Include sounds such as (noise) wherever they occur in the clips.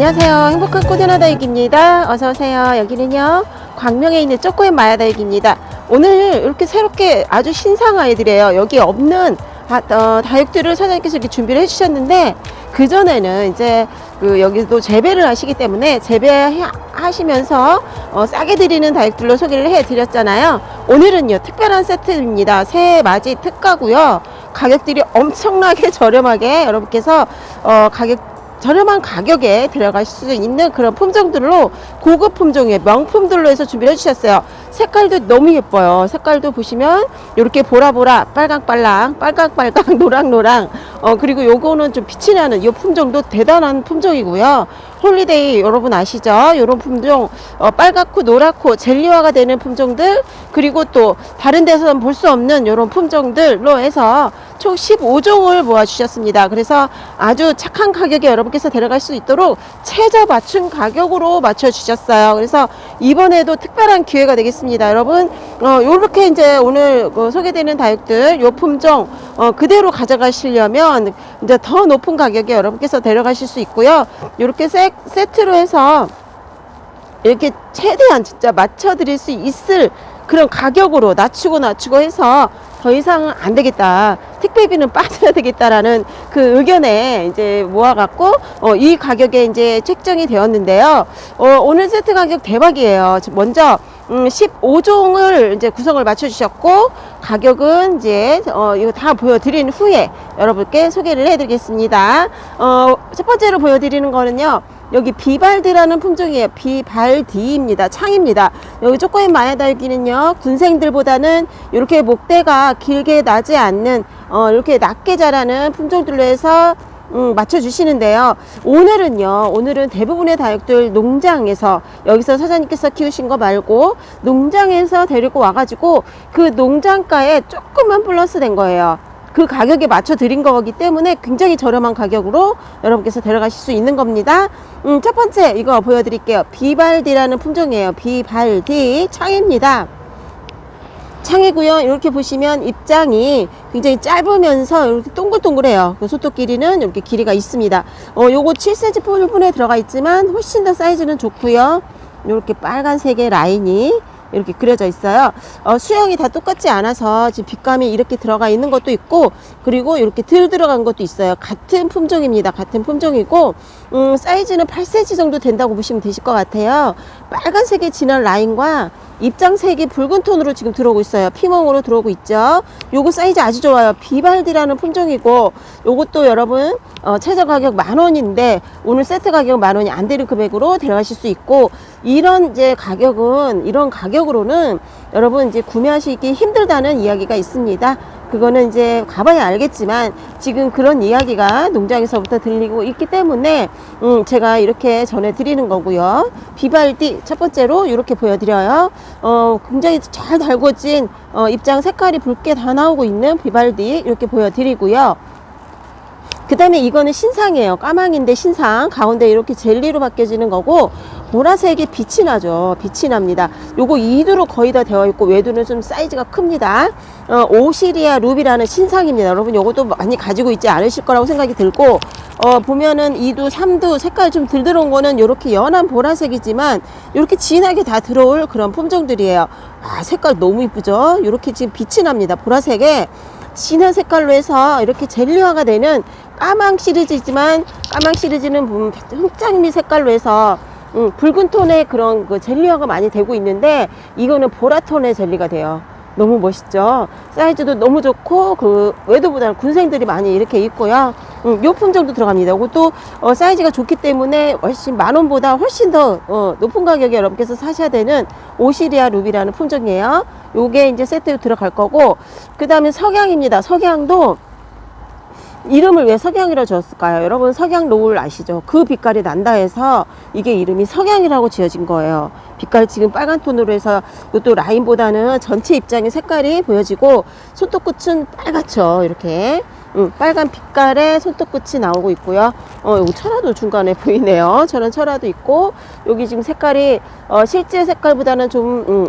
안녕하세요. 행복한 코디나다육입니다. 어서오세요. 여기는요, 광명에 있는 쪼꼬의 마야다육입니다. 오늘 이렇게 새롭게 아주 신상 아이들이에요. 여기 없는 다, 어, 다육들을 사장님께서 이렇게 준비를 해주셨는데, 그전에는 이제 그 여기도 재배를 하시기 때문에 재배하시면서 어, 싸게 드리는 다육들로 소개를 해드렸잖아요. 오늘은요, 특별한 세트입니다. 새 맞이 특가고요. 가격들이 엄청나게 저렴하게 여러분께서 어, 가격 저렴한 가격에 들어갈 수 있는 그런 품종들로 고급 품종의 명품들로 해서 준비를 해주셨어요. 색깔도 너무 예뻐요. 색깔도 보시면 이렇게 보라보라, 빨강빨랑, 빨강빨강, (laughs) 노랑노랑. 어 그리고 요거는 좀 빛이 나는 이 품종도 대단한 품종이고요. 홀리데이 여러분 아시죠? 이런 품종 어, 빨갛고 노랗고 젤리화가 되는 품종들 그리고 또 다른 데서는 볼 수 없는 이런 품종들로 해서 총 15종을 모아주셨습니다. 그래서 아주 착한 가격에 여러분께서 데려갈 수 있도록 최저 맞춤 가격으로 맞춰주셨어요. 그래서 이번에도 특별한 기회가 되겠습니다. 여러분, 어, 요렇게 이제 오늘 그 소개되는 다육들, 요 품종, 어, 그대로 가져가시려면 이제 더 높은 가격에 여러분께서 데려가실 수 있고요. 요렇게 세, 세트로 해서 이렇게 최대한 진짜 맞춰 드릴 수 있을 그런 가격으로 낮추고 낮추고 해서 더 이상은 안 되겠다. 택배비는 (laughs) 빠져야 되겠다라는 그 의견에 이제 모아갖고 어, 이 가격에 이제 책정이 되었는데요. 어, 오늘 세트 가격 대박이에요. 먼저 음, 15종을 이제 구성을 맞춰주셨고 가격은 이제 어, 이거 다 보여드린 후에 여러분께 소개를 해드리겠습니다. 어, 첫 번째로 보여드리는 거는요. 여기 비발디라는 품종이에요. 비발디입니다. 창입니다. 여기 쪼꼬인 마야달기는요, 군생들보다는 이렇게 목대가 길게 나지 않는, 어, 이렇게 낮게 자라는 품종들로 해서 음, 맞춰주시는데요. 오늘은요, 오늘은 대부분의 다육들 농장에서, 여기서 사장님께서 키우신 거 말고, 농장에서 데리고 와가지고, 그 농장가에 조금만 플러스 된 거예요. 그 가격에 맞춰 드린 거기 때문에 굉장히 저렴한 가격으로 여러분께서 데려가실 수 있는 겁니다. 음, 첫 번째 이거 보여드릴게요. 비발디라는 품종이에요. 비발디 창입니다. 창이고요. 이렇게 보시면 입장이 굉장히 짧으면서 이렇게 동글동글해요. 그 소톱 길이는 이렇게 길이가 있습니다. 어, 요거 7cm 부분에 들어가 있지만 훨씬 더 사이즈는 좋고요. 이렇게 빨간색의 라인이 이렇게 그려져 있어요. 어, 수영이 다 똑같지 않아서 지금 빛감이 이렇게 들어가 있는 것도 있고 그리고 이렇게 들 들어간 것도 있어요. 같은 품종입니다. 같은 품종이고 음, 사이즈는 8cm 정도 된다고 보시면 되실 것 같아요. 빨간색의 진한 라인과 입장색이 붉은 톤으로 지금 들어오고 있어요. 피멍으로 들어오고 있죠. 요거 사이즈 아주 좋아요. 비발디라는 품종이고 요것도 여러분 어, 최저 가격 만 원인데 오늘 세트 가격 만 원이 안 되는 금액으로 데려가실 수 있고 이런 이제 가격은 이런 가격으로는 여러분 이제 구매하시기 힘들다는 이야기가 있습니다. 그거는 이제 가봐야 알겠지만 지금 그런 이야기가 농장에서부터 들리고 있기 때문에 음 제가 이렇게 전해드리는 거고요. 비발디 첫 번째로 이렇게 보여드려요. 어 굉장히 잘 달궈진 어, 입장 색깔이 붉게 다 나오고 있는 비발디 이렇게 보여드리고요. 그 다음에 이거는 신상이에요. 까망인데 신상. 가운데 이렇게 젤리로 바뀌어지는 거고, 보라색이 빛이 나죠. 빛이 납니다. 요거 2두로 거의 다 되어 있고, 외두는 좀 사이즈가 큽니다. 어, 오시리아 루비라는 신상입니다. 여러분, 요것도 많이 가지고 있지 않으실 거라고 생각이 들고, 어, 보면은 2두, 3두 색깔 좀 들 들어온 거는 이렇게 연한 보라색이지만, 이렇게 진하게 다 들어올 그런 품종들이에요. 아, 색깔 너무 이쁘죠? 이렇게 지금 빛이 납니다. 보라색에. 진한 색깔로 해서 이렇게 젤리화가 되는 까망 시리즈지만 까망 시리즈는 보면 흑장미 색깔로 해서 음, 붉은 톤의 그런 그 젤리화가 많이 되고 있는데 이거는 보라 톤의 젤리가 돼요. 너무 멋있죠. 사이즈도 너무 좋고 그 외도보다는 군생들이 많이 이렇게 있고요. 음, 요 품종도 들어갑니다. 이것도 어, 사이즈가 좋기 때문에 훨씬 만 원보다 훨씬 더 어, 높은 가격에 여러분께서 사셔야 되는 오시리아 루비라는 품종이에요. 요게 이제 세트로 들어갈 거고 그 다음에 석양입니다. 석양도 이름을 왜 석양이라 지었을까요? 여러분 석양 노을 아시죠? 그 빛깔이 난다 해서 이게 이름이 석양이라고 지어진 거예요. 빛깔 지금 빨간 톤으로 해서 이것도 라인보다는 전체 입장의 색깔이 보여지고 손톱끝은 빨갛죠. 이렇게 음, 빨간 빛깔의 손톱끝이 나오고 있고요. 어, 여기 철화도 중간에 보이네요. 저런 철화도 있고 여기 지금 색깔이 어, 실제 색깔보다는 좀 음,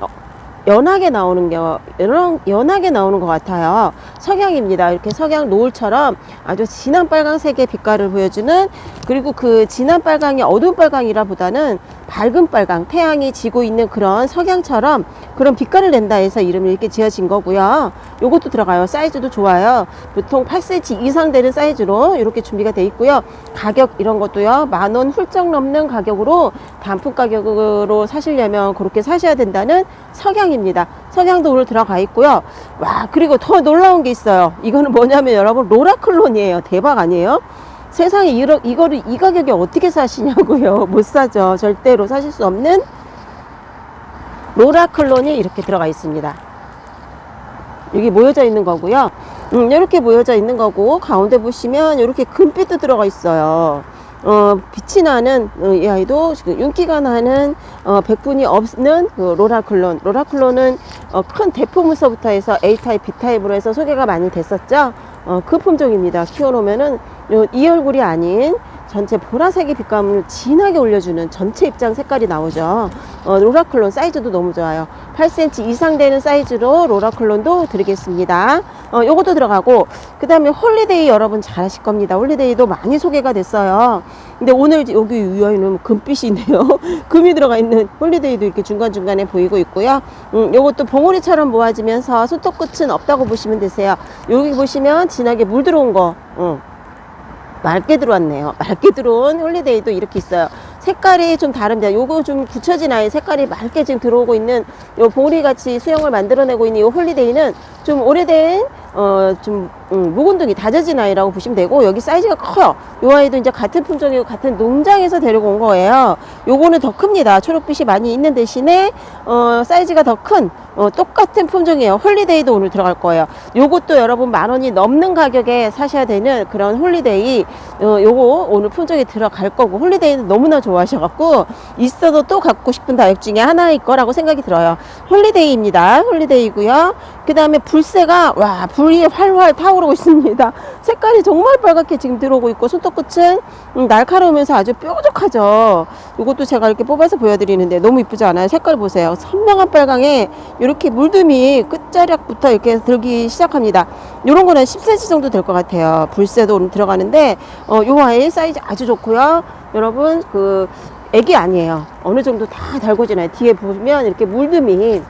연하게 나오는 게 연, 연하게 나오는 것 같아요. 석양입니다. 이렇게 석양 노을처럼 아주 진한 빨강색의 빛깔을 보여주는 그리고 그 진한 빨강이 어두운 빨강이라 보다는 밝은 빨강 태양이 지고 있는 그런 석양처럼 그런 빛깔을 낸다 해서 이름이 이렇게 지어진 거고요. 요것도 들어가요. 사이즈도 좋아요. 보통 8cm 이상 되는 사이즈로 이렇게 준비가 돼 있고요. 가격 이런 것도요. 만 원 훌쩍 넘는 가격으로 단품 가격으로 사시려면 그렇게 사셔야 된다는 석양입니다. 석양도 오늘 들어가 있고요. 와 그리고 더 놀라운 게 있어요. 이거는 뭐냐면 여러분 로라클론이에요. 대박 아니에요? 세상에 이러, 이거를 이 가격에 어떻게 사시냐고요. (laughs) 못 사죠. 절대로 사실 수 없는 로라클론이 이렇게 들어가 있습니다. 여기 모여져 있는 거고요. 음, 이렇게 모여져 있는 거고 가운데 보시면 이렇게 금빛도 들어가 있어요. 어, 빛이 나는 어, 이 아이도 지금 윤기가 나는 어, 백분이 없는 그 로라클론. 로라클론은 어, 큰 대포문서부터 해서 A타입, B타입으로 해서 소개가 많이 됐었죠. 어, 그 품종입니다. 키워놓으면은 요, 이 얼굴이 아닌 전체 보라색의 빛감을 진하게 올려주는 전체 입장 색깔이 나오죠. 어, 로라클론 사이즈도 너무 좋아요. 8cm 이상 되는 사이즈로 로라클론도 드리겠습니다. 어, 요것도 들어가고 그 다음에 홀리데이 여러분 잘 아실 겁니다. 홀리데이도 많이 소개가 됐어요. 근데 오늘 여기 유아이는 금빛이네요. (laughs) 금이 들어가 있는 홀리데이도 이렇게 중간중간에 보이고 있고요. 음, 요것도 봉오리처럼 모아지면서 손톱 끝은 없다고 보시면 되세요. 여기 보시면 진하게 물 들어온 거. 어, 맑게 들어왔네요. 맑게 들어온 홀리데이도 이렇게 있어요. 색깔이 좀 다릅니다. 요거 좀 굳혀진 아이 색깔이 맑게 지금 들어오고 있는 요 봉우리 같이 수영을 만들어내고 있는 요 홀리데이는 좀 오래된 어 좀 음, 묵은둥이 다져진 아이라고 보시면 되고 여기 사이즈가 커요. 요 아이도 이제 같은 품종이고 같은 농장에서 데리고 온 거예요. 요거는 더 큽니다. 초록빛이 많이 있는 대신에 어 사이즈가 더 큰 어, 똑같은 품종이에요. 홀리데이도 오늘 들어갈 거예요. 요것도 여러분 만 원이 넘는 가격에 사셔야 되는 그런 홀리데이 어, 요거 오늘 품종에 들어갈 거고 홀리데이는 너무나 좋아하셔갖고 있어도 또 갖고 싶은 다육 중에 하나일 거라고 생각이 들어요. 홀리데이입니다. 홀리데이고요. 그 다음에 불새가 와 불이 활활 타오르고 있습니다. 색깔이 정말 빨갛게 지금 들어오고 있고 손톱 끝은 음, 날카로우면서 아주 뾰족하죠. 이것도 제가 이렇게 뽑아서 보여드리는데 너무 이쁘지 않아요? 색깔 보세요. 선명한 빨강에 이렇게 물듬이 끝자락부터 이렇게 들기 시작합니다. 요런 거는 10cm 정도 될 것 같아요. 불새도 들어가는데 어, 요 아이 사이즈 아주 좋고요. 여러분 그 애기 아니에요. 어느 정도 다 달궈지나요? 뒤에 보면 이렇게 물듬이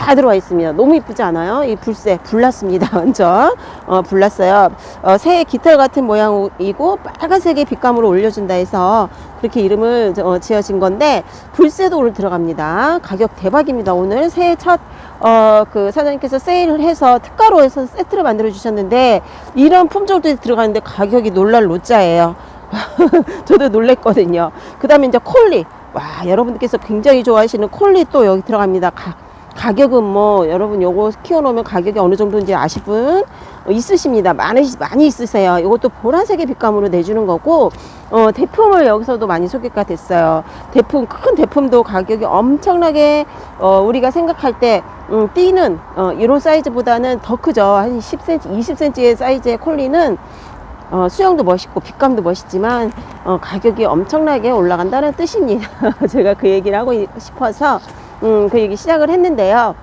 다 들어와 있습니다. 너무 이쁘지 않아요? 이 불새 불났습니다. (laughs) 완전 어, 불났어요. 어, 새의 깃털 같은 모양이고 빨간색의 빛감으로 올려준다 해서 그렇게 이름을 어, 지어진 건데 불새도 오늘 들어갑니다. 가격 대박입니다. 오늘 새해 첫 어, 그 사장님께서 세일을 해서 특가로 해서 세트를 만들어 주셨는데 이런 품종들이 들어가는데 가격이 놀랄 노자예요. (laughs) 저도 놀랬거든요. 그 다음에 이제 콜리. 와, 여러분들께서 굉장히 좋아하시는 콜리 또 여기 들어갑니다. 가, 가격은 뭐 여러분 요거 키워놓으면 가격이 어느 정도인지 아실 분 있으십니다. 많이 많이 있으세요. 이것도 보라색의 빛감으로 내주는 거고 어, 대품을 여기서도 많이 소개가 됐어요. 대품 큰 대품도 가격이 엄청나게 어, 우리가 생각할 때 음, 띠는 어, 이런 사이즈보다는 더 크죠. 한 10cm, 20cm의 사이즈의 콜리는 어, 수영도 멋있고 빛감도 멋있지만 어, 가격이 엄청나게 올라간다는 뜻입니다. (laughs) 제가 그 얘기를 하고 싶어서 음, 그 얘기 시작을 했는데요.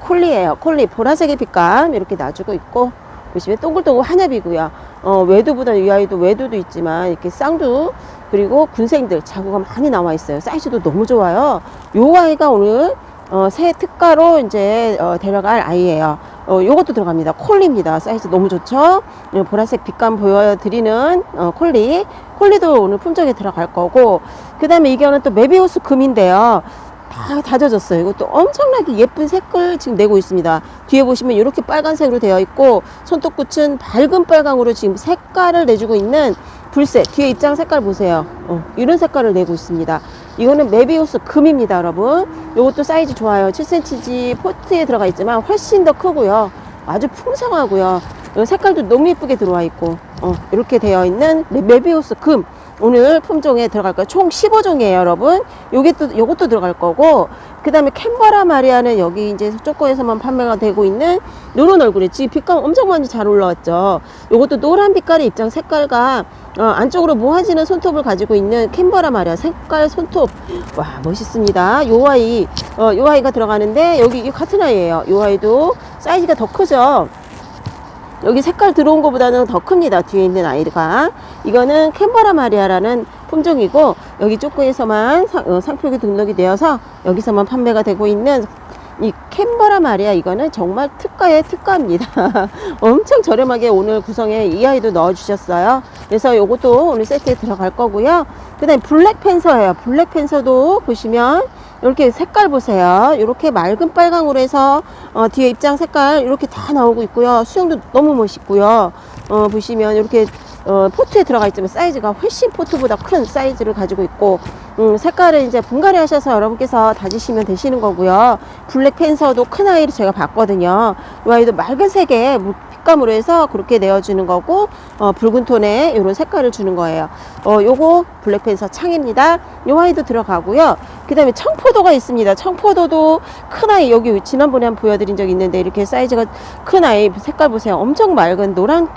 콜리예요. 콜리 보라색의 빛감 이렇게 놔주고 있고 보시면 동글동글 한엽이고요. 어, 외두보다 이 아이도 외두도 있지만 이렇게 쌍두 그리고 군생들 자구가 많이 나와 있어요. 사이즈도 너무 좋아요. 요 아이가 오늘 어, 새 특가로 이제 어, 데려갈 아이예요. 어, 요것도 들어갑니다. 콜리입니다. 사이즈 너무 좋죠? 어, 보라색 빛감 보여드리는 어, 콜리. 콜리도 오늘 품종에 들어갈 거고, 그 다음에 이거는 또 메비우스 금인데요. 다 다져졌어요. 이것도 엄청나게 예쁜 색을 지금 내고 있습니다. 뒤에 보시면 이렇게 빨간색으로 되어 있고, 손톱끝은 밝은 빨강으로 지금 색깔을 내주고 있는 불색. 뒤에 입장 색깔 보세요. 어, 이런 색깔을 내고 있습니다. 이거는 메비우스 금입니다, 여러분. 이것도 사이즈 좋아요. 7cm지 포트에 들어가 있지만 훨씬 더 크고요. 아주 풍성하고요. 이 색깔도 너무 예쁘게 들어와 있고, 어, 이렇게 되어 있는 메- 메비우스 금. 오늘 품종에 들어갈 거예요. 총 15종이에요, 여러분. 요게 또, 요것도 들어갈 거고, 그 다음에 캔버라 마리아는 여기 이제 쪼꼬에서만 판매가 되고 있는 요런 얼굴에 지금 빛감 엄청 많이 잘 올라왔죠. 요것도 노란 빛깔의 입장 색깔과 어, 안쪽으로 모아지는 손톱을 가지고 있는 캔버라 마리아 색깔 손톱. 와, 멋있습니다. 요 아이, 어, 요 아이가 들어가는데 여기 이 같은 아이예요. 요 아이도 사이즈가 더 크죠. 여기 색깔 들어온 것보다는 더 큽니다. 뒤에 있는 아이가. 이거는 캔버라 마리아라는 품종이고 여기 쪼꼬에서만 상, 어, 상표기 등록이 되어서 여기서만 판매가 되고 있는 이 캔버라 마리아 이거는 정말 특가의 특가입니다. (laughs) 엄청 저렴하게 오늘 구성에 이 아이도 넣어주셨어요. 그래서 요것도 오늘 세트에 들어갈 거고요. 그 다음에 블랙 팬서예요. 블랙 팬서도 보시면 이렇게 색깔 보세요. 이렇게 맑은 빨강으로 해서 어, 뒤에 입장 색깔 이렇게 다 나오고 있고요. 수영도 너무 멋있고요. 어, 보시면 이렇게 어, 포트에 들어가 있지만 사이즈가 훨씬 포트보다 큰 사이즈를 가지고 있고 음, 색깔을 이제 분갈이 하셔서 여러분께서 다지시면 되시는 거고요. 블랙 팬서도 큰 아이를 제가 봤거든요. 이 아이도 맑은 색의 무- 빛감으로 해서 그렇게 내어주는 거고 어, 붉은 톤의 이런 색깔을 주는 거예요. 어, 요거 블랙 팬서 창입니다. 요 아이도 들어가고요. 그 다음에 청포도가 있습니다. 청포도도 큰 아이 여기 지난번에 한번 보여드린 적 있는데 이렇게 사이즈가 큰 아이 색깔 보세요. 엄청 맑은 노란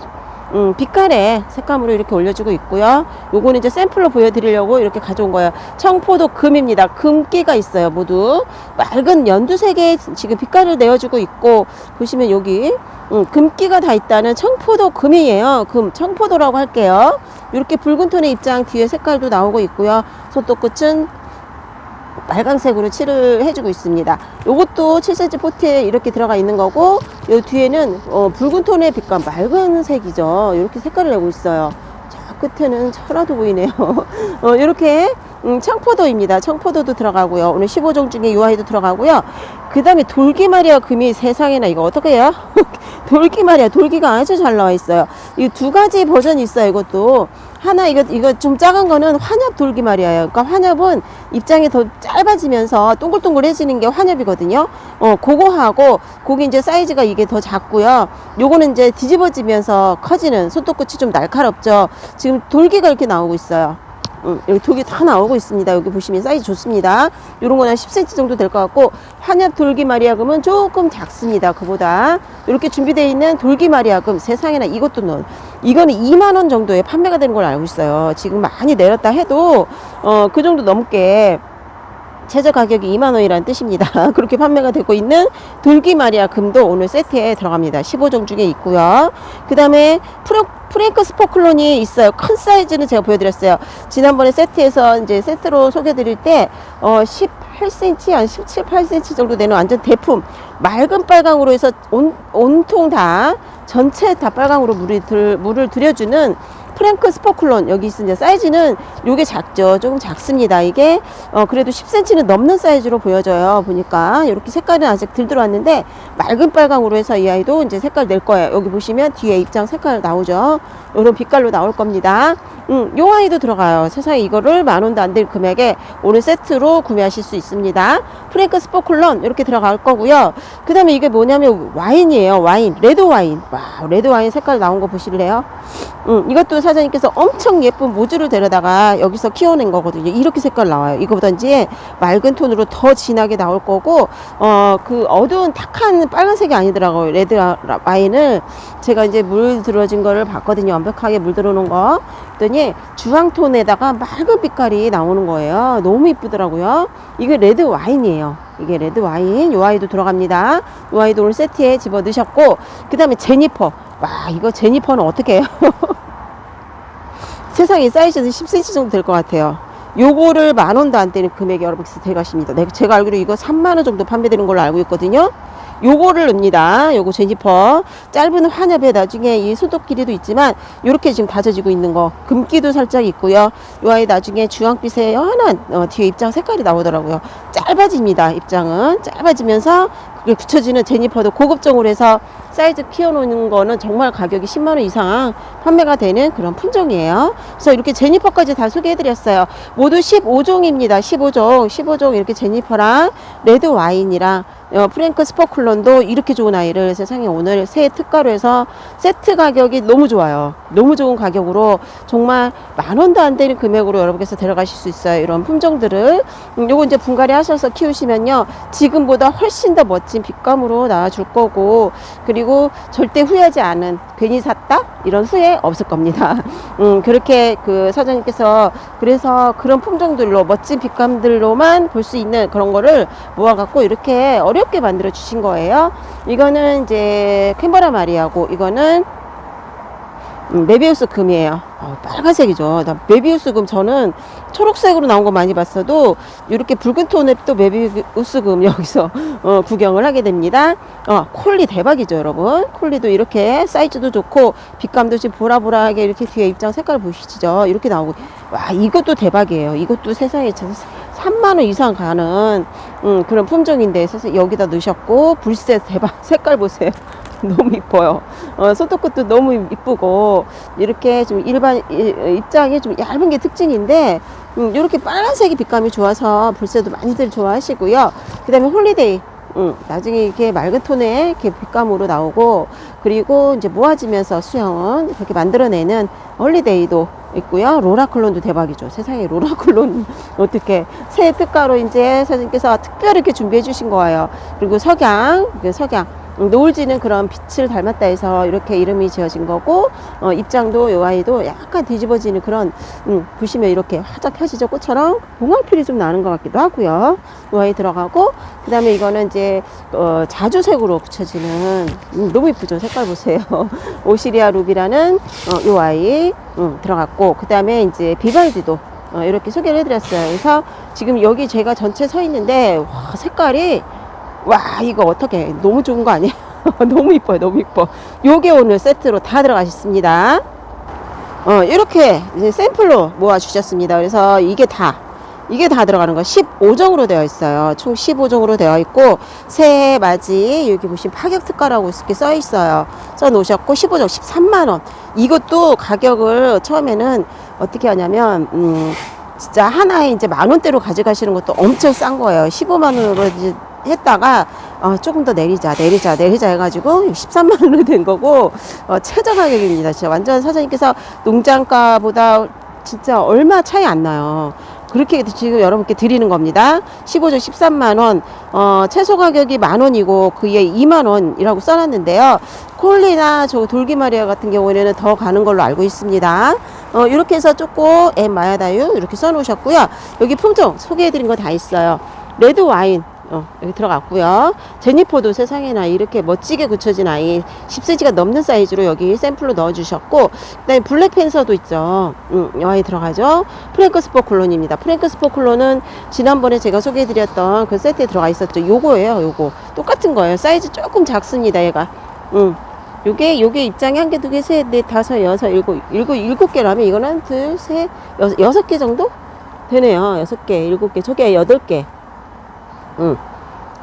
음, 빛깔의 색감으로 이렇게 올려주고 있고요. 요거는 이제 샘플로 보여드리려고 이렇게 가져온 거예요. 청포도 금입니다. 금기가 있어요. 모두 맑은 연두색의 지금 빛깔을 내어주고 있고 보시면 여기 음, 금기가 다 있다는 청포도 금이에요. 금 청포도라고 할게요. 이렇게 붉은 톤의 입장 뒤에 색깔도 나오고 있고요. 손톱 끝은 빨강색으로 칠을 해주고 있습니다. 요것도 7cm 포트에 이렇게 들어가 있는 거고, 요 뒤에는 어, 붉은 톤의 빛과 맑은 색이죠. 이렇게 색깔을 내고 있어요. 저 끝에는 철화도 보이네요. (laughs) 어, 이렇게 음, 청포도입니다. 청포도도 들어가고요. 오늘 15종 중에 요 아이도 들어가고요. 그 다음에 돌기마리아 금이 세상에나 이거 어떻게 해요? (laughs) 돌기마리아 돌기가 아주 잘 나와 있어요. 이 두 가지 버전이 있어요. 이것도 하나 이거 이거 좀 작은 거는 환엽 돌기 말이에요. 그러니까 환엽은 입장이 더 짧아지면서 동글동글해지는 게 환엽이거든요. 어, 그거하고 그게 이제 사이즈가 이게 더 작고요. 요거는 이제 뒤집어지면서 커지는 손톱 끝이 좀 날카롭죠. 지금 돌기가 이렇게 나오고 있어요. 음, 여기 독이 다 나오고 있습니다. 여기 보시면 사이즈 좋습니다. 요런 거는 10cm 정도 될 것 같고 한엽 돌기 마리아금은 조금 작습니다. 그보다 이렇게 준비되어 있는 돌기 마리아금 세상에나 이것도 넣 이거는 2만 원 정도에 판매가 되는 걸 알고 있어요. 지금 많이 내렸다 해도 어, 그 정도 넘게 최저 가격이 2만 원이라는 뜻입니다. (laughs) 그렇게 판매가 되고 있는 돌기 마리아 금도 오늘 세트에 들어갑니다. 15종 중에 있고요. 그 다음에 프로, 프랭크 스포클론이 있어요. 큰 사이즈는 제가 보여드렸어요. 지난번에 세트에서 이제 세트로 소개드릴 때, 어, 18cm, 한 17, 8cm 정도 되는 완전 대품. 맑은 빨강으로 해서 온, 온통 다, 전체 다 빨강으로 물이 들, 물을 들여주는 프랭크 스포클론 여기 있습니다. 사이즈는 요게 작죠. 조금 작습니다. 이게 어 그래도 10cm는 넘는 사이즈로 보여져요. 보니까 이렇게 색깔은 아직 들 들어왔는데 맑은 빨강으로 해서 이 아이도 이제 색깔 낼 거예요. 여기 보시면 뒤에 입장 색깔 나오죠. 이런 빛깔로 나올 겁니다. 음, 요 아이도 들어가요. 세상에 이거를 만 원도 안 될 금액에 오늘 세트로 구매하실 수 있습니다. 프랭크 스포클론 이렇게 들어갈 거고요. 그 다음에 이게 뭐냐면 와인이에요. 와인. 레드 와인. 와, 레드 와인 색깔 나온 거 보실래요? 음, 이것도 사장님께서 엄청 예쁜 모주를 데려다가 여기서 키워낸 거거든요. 이렇게 색깔 나와요. 이거보다 이제 맑은 톤으로 더 진하게 나올 거고, 어, 그 어두운 탁한 빨간색이 아니더라고요. 레드 라- 와인을 제가 이제 물 들어진 거를 봤거든요. 완벽하게 물 들어놓은 거. 그랬더니 주황톤에다가 맑은 빛깔이 나오는 거예요. 너무 이쁘더라고요. 이게 레드 와인이에요. 이게 레드 와인. 요 아이도 들어갑니다. 요 아이도 오늘 세트에 집어 넣으셨고, 그 다음에 제니퍼. 와, 이거 제니퍼는 어떻게 해요? (laughs) 세상에 사이즈는 10cm 정도 될 것 같아요. 요거를 만 원도 안 되는 금액이 여러분께서 들어가십니다. 네, 제가 알기로 이거 3만 원 정도 판매되는 걸로 알고 있거든요. 요거를 넣습니다. 요거 제니퍼. 짧은 환엽에 나중에 이 손톱 길이도 있지만 요렇게 지금 다져지고 있는 거. 금기도 살짝 있고요. 요 아이 나중에 주황빛의 연한 어, 뒤에 입장 색깔이 나오더라고요. 짧아집니다. 입장은 짧아지면서 굳혀지는 제니퍼도 고급종으로 해서 사이즈 키워놓는 거는 정말 가격이 10만 원 이상 판매가 되는 그런 품종이에요. 그래서 이렇게 제니퍼까지 다 소개해드렸어요. 모두 15종입니다. 15종, 15종 이렇게 제니퍼랑 레드 와인이랑 어, 프랭크 스포클론도 이렇게 좋은 아이를 세상에 오늘 새 특가로 해서 세트 가격이 너무 좋아요. 너무 좋은 가격으로 정말 만 원도 안 되는 금액으로 여러분께서 데려가실 수 있어요. 이런 품종들을. 음, 요거 이제 분갈이 하셔서 키우시면요. 지금보다 훨씬 더 멋진 빛감으로 나와줄 거고, 그리고 절대 후회하지 않은 괜히 샀다? 이런 후회 없을 겁니다. (laughs) 음, 그렇게 그 사장님께서 그래서 그런 품종들로 멋진 빛감들로만 볼 수 있는 그런 거를 모아갖고 이렇게 어 렵게 만들어 주신 거예요. 이거는 이제 캔버라 마리아고, 이거는 음, 메비우스 금이에요. 어, 빨간색이죠. 나 메비우스 금 저는 초록색으로 나온 거 많이 봤어도 이렇게 붉은 톤의 또 메비우스 금 여기서 어, 구경을 하게 됩니다. 어, 콜리 대박이죠, 여러분. 콜리도 이렇게 사이즈도 좋고 빛감도 지금 보라보라하게 이렇게 뒤에 입장 색깔 보시죠. 이렇게 나오고 와 이것도 대박이에요. 이것도 세상에 3만 원 이상 가는 음, 그런 품종인데 세상 여기다 넣으셨고 불새 대박 (laughs) 색깔 보세요. (laughs) 너무 이뻐요. 어, 손톱끝도 너무 이쁘고 이렇게 좀 일반 이- 입장이 좀 얇은 게 특징인데 음, 이렇게 빨간색이 빛감이 좋아서 불새도 많이들 좋아하시고요. 그 다음에 홀리데이. 음, 나중에 이렇게 맑은 톤의 이렇게 빛감으로 나오고 그리고 이제 모아지면서 수영은 그렇게 만들어내는 홀리데이도 있고요. 로라클론도 대박이죠. 세상에 로라클론 (laughs) 어떻게 새 특가로 이제 사장님께서 특별히 이렇게 준비해 주신 거예요. 그리고 석양, 그 석양. 음, 노을지는 그런 빛을 닮았다 해서 이렇게 이름이 지어진 거고 어, 입장도 요 아이도 약간 뒤집어지는 그런 음, 보시면 이렇게 화작 펴지죠. 꽃처럼 봉황필이 좀 나는 것 같기도 하고요. 요 아이 들어가고 그 다음에 이거는 이제 어, 자주색으로 붙여지는 음, 너무 이쁘죠? 색깔 보세요. (laughs) 오시리아 루비라는 어, 요 아이 음, 들어갔고 그 다음에 이제 비발디도 어, 이렇게 소개를 해드렸어요. 그래서 지금 여기 제가 전체 서 있는데 와 색깔이 와 이거 어떻게 너무 좋은 거 아니에요? (laughs) 너무 이뻐요 너무 이뻐. 요게 오늘 세트로 다 들어가셨습니다. 어 이렇게 이제 샘플로 모아 주셨습니다. 그래서 이게 다 이게 다 들어가는 거 15종으로 되어 있어요. 총 15종으로 되어 있고 새해 맞이 여기 보시면 파격 특가라고 이렇게 써 있어요. 써 놓으셨고 15종 13만원. 이것도 가격을 처음에는 어떻게 하냐면 음 진짜 하나에 이제 만 원대로 가져가시는 것도 엄청 싼 거예요. 15만 원으로 했다가 어, 조금 더 내리자 내리자 내리자 해가지고 13만 원으로 된 거고 어, 최저 가격입니다. 진짜 완전 사장님께서 농장가보다 진짜 얼마 차이 안 나요. 그렇게 지금 여러분께 드리는 겁니다. 15조 13만 원 어, 최소 가격이 만 원이고 그에 2만 원이라고 써놨는데요 콜리나 저 돌기마리아 같은 경우에는 더 가는 걸로 알고 있습니다 어, 이렇게 해서 쪼꼬 엠 마야다유 이렇게 써놓으셨고요 여기 품종 소개해드린 거 다 있어요 레드 와인 어, 여기 들어갔고요. 제니퍼도 세상에나 이렇게 멋지게 굳혀진 아이 10cm가 넘는 사이즈로 여기 샘플로 넣어주셨고 그다음에 블랙팬서도 있죠. 음, 이 아이 들어가죠. 프랭크 스포클론입니다. 프랭크 스포클론은 지난번에 제가 소개해드렸던 그 세트에 들어가 있었죠. 요거예요. 요거 똑같은 거예요. 사이즈 조금 작습니다. 얘가. 음. 요게 요게 입장이 한 개, 두 개, 셋, 넷, 다섯, 여섯, 일곱, 일곱, 일곱 개라면 이거는 둘, 셋, 여섯, 여섯 개 정도 되네요. 여섯 개, 일곱 개, 저게 여덟 개. 응.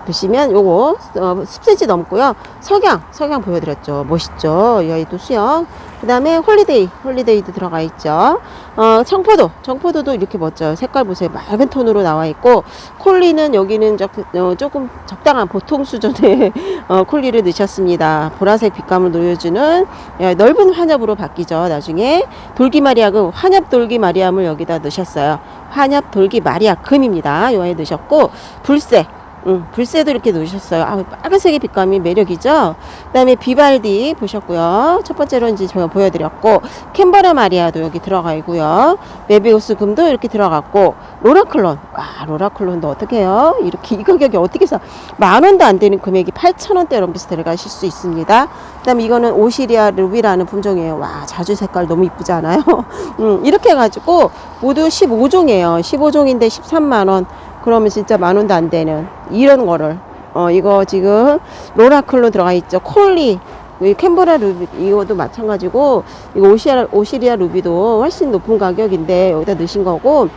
보시면 요거 어, 10cm 넘고요. 석양, 석양 보여드렸죠. 멋있죠. 이 아이도 수영. 그 다음에 홀리데이, 홀리데이도 들어가 있죠. 어, 청포도, 청포도도 이렇게 멋져요. 색깔 보세요. 맑은 톤으로 나와 있고, 콜리는 여기는 저, 어, 조금 적당한 보통 수준의 (laughs) 어, 콜리를 넣으셨습니다. 보라색 빛감을 놓여주는 예, 넓은 환엽으로 바뀌죠. 나중에 돌기마리아금, 환엽 돌기마리암을 여기다 넣으셨어요. 환엽 돌기마리아 금입니다. 요 아이 넣으셨고, 불새, 음, 불새도 이렇게 놓으셨어요. 아, 빨간색의 빛감이 매력이죠. 그 다음에 비발디 보셨고요. 첫 번째로 이제 제가 보여드렸고, 캔버라 마리아도 여기 들어가 있고요. 메비우스 금도 이렇게 들어갔고, 로라클론. 와, 로라클론도 어떻게 해요? 이렇게 이 가격이 어떻게 해서 만 원도 안 되는 금액이 8,000원대 럼비스 데려가실 수 있습니다. 그 다음에 이거는 오시리아 루비라는 품종이에요. 와, 자주 색깔 너무 이쁘지 않아요? (laughs) 음, 이렇게 해가지고 모두 15종이에요. 15종인데 13만원. 그러면 진짜 만 원도 안 되는 이런 거를 어 이거 지금 로라클로 들어가 있죠 콜리 이 캔버라 루비 이것도 마찬가지고 이거 오시리아 오시리아 루비도 훨씬 높은 가격인데 여기다 넣으신 거고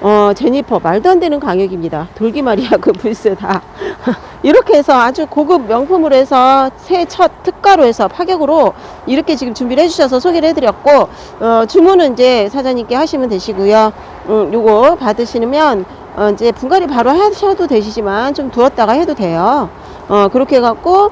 어, 제니퍼 말도 안 되는 가격입니다. 돌기 말이야 (laughs) 그 불새 다. (laughs) 이렇게 해서 아주 고급 명품으로 해서 새해 첫 특가로 해서 파격으로 이렇게 지금 준비를 해주셔서 소개를 해드렸고 어, 주문은 이제 사장님께 하시면 되시고요. 음, 요거 받으시면 어, 이제 분갈이 바로 하셔도 되시지만 좀 두었다가 해도 돼요. 어, 그렇게 해갖고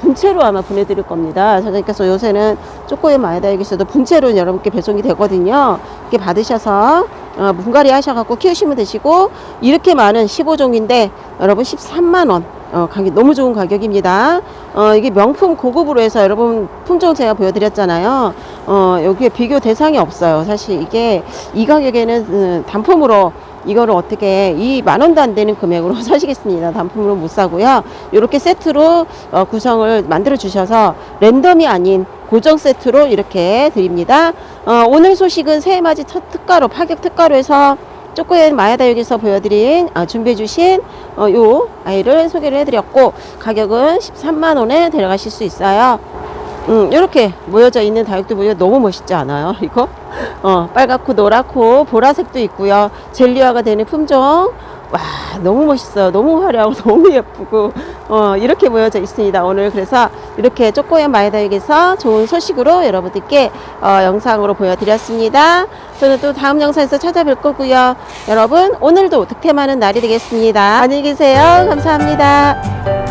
분체로 아마 보내드릴 겁니다. 사장님께서 요새는 쪼꼬에 마에다에게서도 분체로 여러분께 배송이 되거든요. 이렇게 받으셔서 어, 분갈이 하셔갖고 키우시면 되시고 이렇게 많은 15종인데 여러분 13만 원. 어, 가격 너무 좋은 가격입니다. 어, 이게 명품 고급으로 해서 여러분 품종 제가 보여드렸잖아요. 어, 여기에 비교 대상이 없어요. 사실 이게 이 가격에는 음, 단품으로 이거를 어떻게 이 만 원도 안 되는 금액으로 (laughs) 사시겠습니다. 단품으로 못 사고요. 이렇게 세트로 어, 구성을 만들어 주셔서 랜덤이 아닌 고정 세트로 이렇게 드립니다. 어, 오늘 소식은 새해맞이 첫 특가로 파격 특가로 해서 쪼꼬엔 마야다육에서 보여드린 아, 준비해 주신 어, 요 아이를 소개를 해드렸고 가격은 13만 원에 데려가실 수 있어요. 음, 이렇게 모여져 있는 다육도 보여 너무 멋있지 않아요? (laughs) 이거? 어, 빨갛고 노랗고 보라색도 있고요. 젤리화가 되는 품종. 와, 너무 멋있어요. 너무 화려하고 (laughs) 너무 예쁘고, 어, 이렇게 모여져 있습니다. 오늘 그래서 이렇게 쪼꼬얀 마이다육에서 좋은 소식으로 여러분들께 어, 영상으로 보여드렸습니다. 저는 또 다음 영상에서 찾아뵐 거고요. 여러분, 오늘도 득템하는 날이 되겠습니다. 안녕히 계세요. 감사합니다.